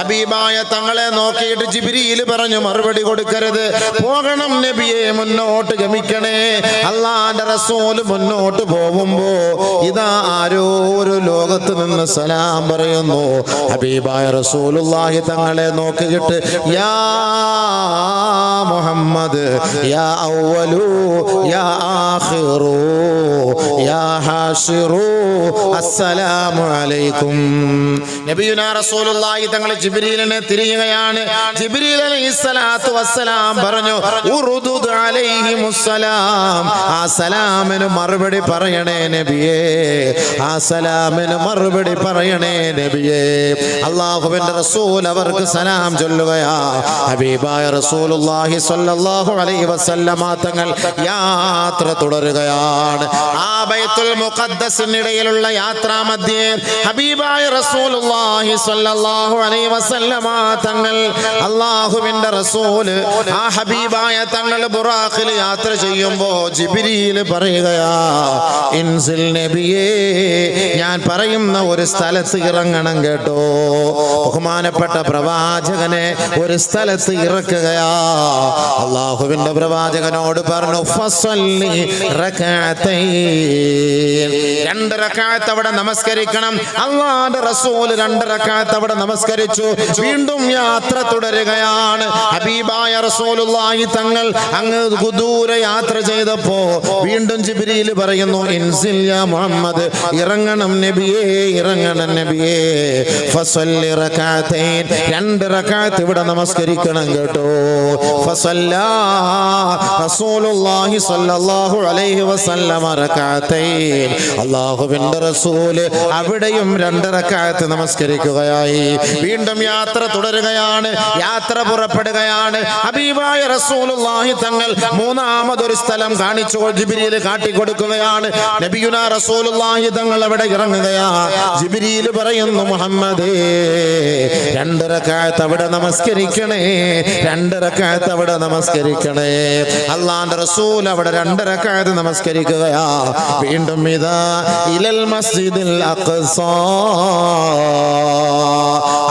ഹബീബായ തങ്ങളെ നോക്കിയിട്ട് ജിബിരിയിൽ പറഞ്ഞു മറുപടി കൊടുക്കരുത്. പോകണം നബിയെ മുന്നോട്ട് ഗമിക്കണേ. അള്ളാന്റെ റസൂൽ മുന്നോട്ട് പോകുമ്പോ ഇതാ ആരോ ഒരു ലോകത്ത് നിന്ന് സലാം പറയുന്നു. ഹബീബായ റസൂലുള്ളാഹി തങ്ങളെ നോക്കിയിട്ട് യാ മുഹമ്മദ് യാ ഔവലു യാ ആഖിറു യാ ഹാഷിറു അസ്സലാമു അലൈക്കും. നബിയുനാ റസൂലുള്ളാഹി തങ്ങൾ ജിബ്രീലിനെ തിരിയുകയാണ്. പറഞ്ഞു ഉറുദു സലാമിന് മറുപടി പറയണേ നബിയേ. ആ സലാമിന് മറുപടി പറയണേ നബിയേ. അള്ളാഹുവിന്റെ റസൂൽ അവർക്ക് സലാം ചൊല്ലുകയാ. ഹബീബായ റസൂലുള്ളാഹി സ്വല്ലല്ലാഹു അലൈഹി വസല്ലമ തങ്ങൾ യാത്ര തുടരുകയാണ്. ആ ബൈത്തുൽ മുഖദ്ദസിനിടയിലുള്ള യാത്രാ മധ്യേ ഹബീബായ റസൂലുള്ളാഹി സ്വല്ലല്ലാഹു അലൈഹി വസല്ലമ തങ്ങൾ അള്ളാഹുവിന്റെ റസൂൽ ആ ഹബീബായ തങ്ങൾ ബുറാഖിൽ യാത്ര ചെയ്യുമ്പോൾ ജിബ്രീൽ പറയുകയാ ഇൻസിൽ നബിയേ ഞാൻ പറയുന്ന ഒരു സ്ഥലത്ത് ഇറങ്ങണം കേട്ടോ ബഹുമാനപ്പെട്ട പ്രവാചകനെ ഒരു സ്ഥലത്ത് ഇറക്കുകയാ അള്ളാഹുവിന്റെ പ്രവാചകനോട് പറഞ്ഞു ഫസല്ലി റകഅത്തൈൻ. രണ്ട് അവിടെ നമസ്കരിക്കണം. അള്ളാന്റെ റസൂൽ രണ്ട് അവിടെ നമസ്കരിച്ചു. വീണ്ടും യാത്ര തുടരുകയാണ്. ഹബീബായ റസൂലുള്ളാഹി തങ്ങൾ അങ്ങ് ദൂരെ യാത്ര ചെയ്തപ്പോ വീണ്ടും ജിബ്രീൽ പറയുന്നു ഇൻസിൽ യാ മുഹമ്മദ് ഇറങ്ങണം നബിയേ ഇറങ്ങണം നബിയേ ഫസല്ലി റകഅത്തൈൻ രണ്ട് റക്അത്ത് ഇവിടെ നമസ്കരിക്കണം കേട്ടോ. ഫസല്ലാ റസൂലുള്ളാഹി സ്വല്ലല്ലാഹു അലൈഹി വസല്ലം വസല്ലമ റകഅത്തൈൻ അല്ലാഹുവിന്റെ റസൂൽ അവിടെയും രണ്ട് റക്അത്ത് നമസ്കരിക്കുകയായി. വീണ്ടും യാത്ര തുടരുകയാണ് യാത്ര പുറപ്പെടുകയാണ്. ഹബീബായ റസൂലുള്ളാഹി തങ്ങൾ മൂന്നാമതൊരു സ്ഥലം കാണിച്ചു ജിബിരിയിൽ കാട്ടിക്കൊടുക്കുകയാണ്. നബിയുന റസൂലുള്ളാഹി തങ്ങൾ അവിടെ ഇറങ്ങുകയാ. ജിബിരിയിൽ പറയുന്നു മുഹമ്മദേ രണ്ട് റക്അത്ത് അവിടെ നമസ്കരിക്കണേ രണ്ട് റക്അത്ത് അവിടെ നമസ്കരിക്കണേ. അള്ളാന്റെ റസൂൽ അവിടെ രണ്ട് റക്അത്ത് നമസ്കരിക്കുകയാ. വീണ്ടും ഇതാ إلى المسجد الأقصى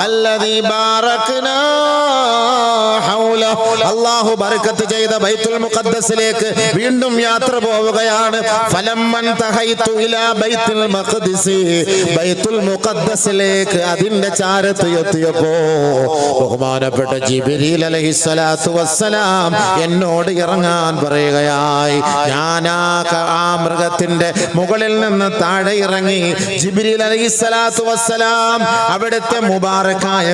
الذي باركنا അള്ളാഹു ബർക്കത്ത് ചെയ്ത ബൈത്തുൽ മുഖദ്ദസിലേക്ക് വീണ്ടും യാത്ര പോവുകയാണ്. ഫലമ്മൻ തഹൈതു ഇലാ ബൈത്തുൽ മഖ്ദിസി. ബൈത്തുൽ മുഖദ്ദസിലേക്ക് അതിന്റെ ചാരത്ത് എത്തിയപ്പോ ബഹുമാനപ്പെട്ട ജിബ്രീൽ അലൈഹിസ്സലാത്തു വസ്സലാം എന്നോട് ഇറങ്ങാൻ പറയുകയായി. ഞാൻ ആ മൃഗത്തിന്റെ മുകളിൽ നിന്ന് താഴെ ഇറങ്ങി ജിബ്രീൽ അലൈഹിസ്സലാത്തു വസ്സലാം അവിടുത്തെ മുബാറക്കായ